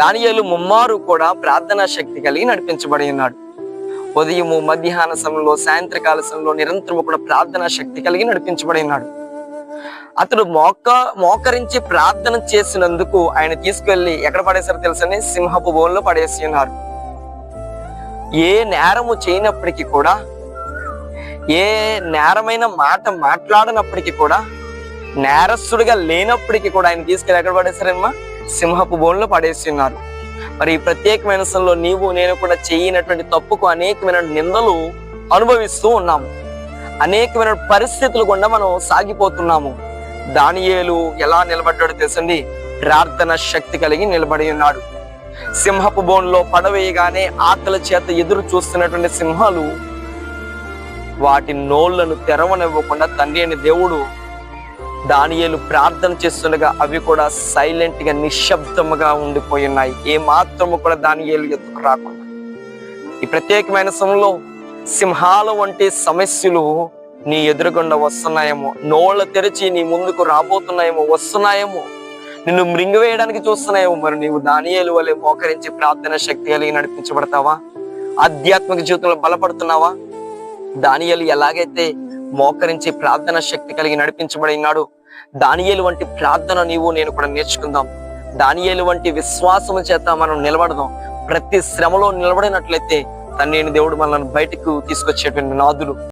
దానియలు ముమ్మారు కూడా ప్రార్థనా శక్తి కలిగి నడిపించబడి ఉన్నాడు. ఉదయము మధ్యాహ్న సమయంలో సాయంత్రకాల సమయంలో నిరంతరము కూడా ప్రార్థనా శక్తి కలిగి నడిపించబడి ఉన్నాడు. అతడు మోక మోకరించి ప్రార్థన చేసినందుకు ఆయన తీసుకువెళ్ళి ఎక్కడ పడేశారో తెలుసని సింహపు బోన్లో పడేసి ఉన్నారు. ఏ నేరము చేయనప్పటికీ కూడా ఏ నేరమైన మాట మాట్లాడనప్పటికీ కూడా నేరస్తుడిగా లేనప్పటికీ కూడా ఆయన తీసుకెళ్ళి ఎక్కడ పడేశారమ్మా? సింహపు బోన్లో పడేసి ఉన్నారు మరి ఈ ప్రత్యేకమైన సమయంలో నీవు నేను కూడా చేయనటువంటి తప్పుకు అనేకమైన నిందలు అనుభవిస్తూ ఉన్నాము. అనేకమైన పరిస్థితులు గుండా మనం సాగిపోతున్నాము. దానియేలు ఎలా నిలబడ్డాడో తెలుసండి? ప్రార్థన శక్తి కలిగి నిలబడి ఉన్నాడు. సింహపు బోన్లో పడవేయగానే ఆకలి చేత ఎదురు చూస్తున్నటువంటి సింహాలు వాటి నోళ్ళను తెరవనివ్వకుండా తండ్రి అని దేవుడు దానియేలు ప్రార్థన చేస్తుండగా అవి కూడా సైలెంట్గా నిశ్శబ్దముగా ఉండిపోయి ఉన్నాయి ఏ మాత్రము కూడా దానియేలు ఎత్తుకు రాకుండా. ఈ ప్రత్యేకమైన సమయంలో సింహాల వంటి సమస్యలు నీ ఎదురుగుండా వస్తున్నాయేమో. నోళ్ళ తెరిచి నీ ముందుకు రాబోతున్నాయేమో వస్తున్నాయేమో. నిన్ను మృంగివేయడానికి చూస్తున్నాయేమో. మరి నీవు దానియేలు వలె మోకరించి ప్రార్థన శక్తి కలిగి నడిపించబడతావా? ఆధ్యాత్మిక జీవితంలో బలపడుతున్నావా? దానియలు ఎలాగైతే మోకరించి ప్రార్థన శక్తి కలిగి నడిపించబడినాడు దానియేలు వంటి ప్రార్థన నీవు నేను కూడా నేర్చుకుందాం. దానియేలు వంటి విశ్వాసము చేత మనం నిలబడదాం. ప్రతి శ్రమలో నిలబడినట్లయితే తన్ని దేవుడు మనల్ని బయటకు తీసుకొచ్చేటువంటి నాదులు.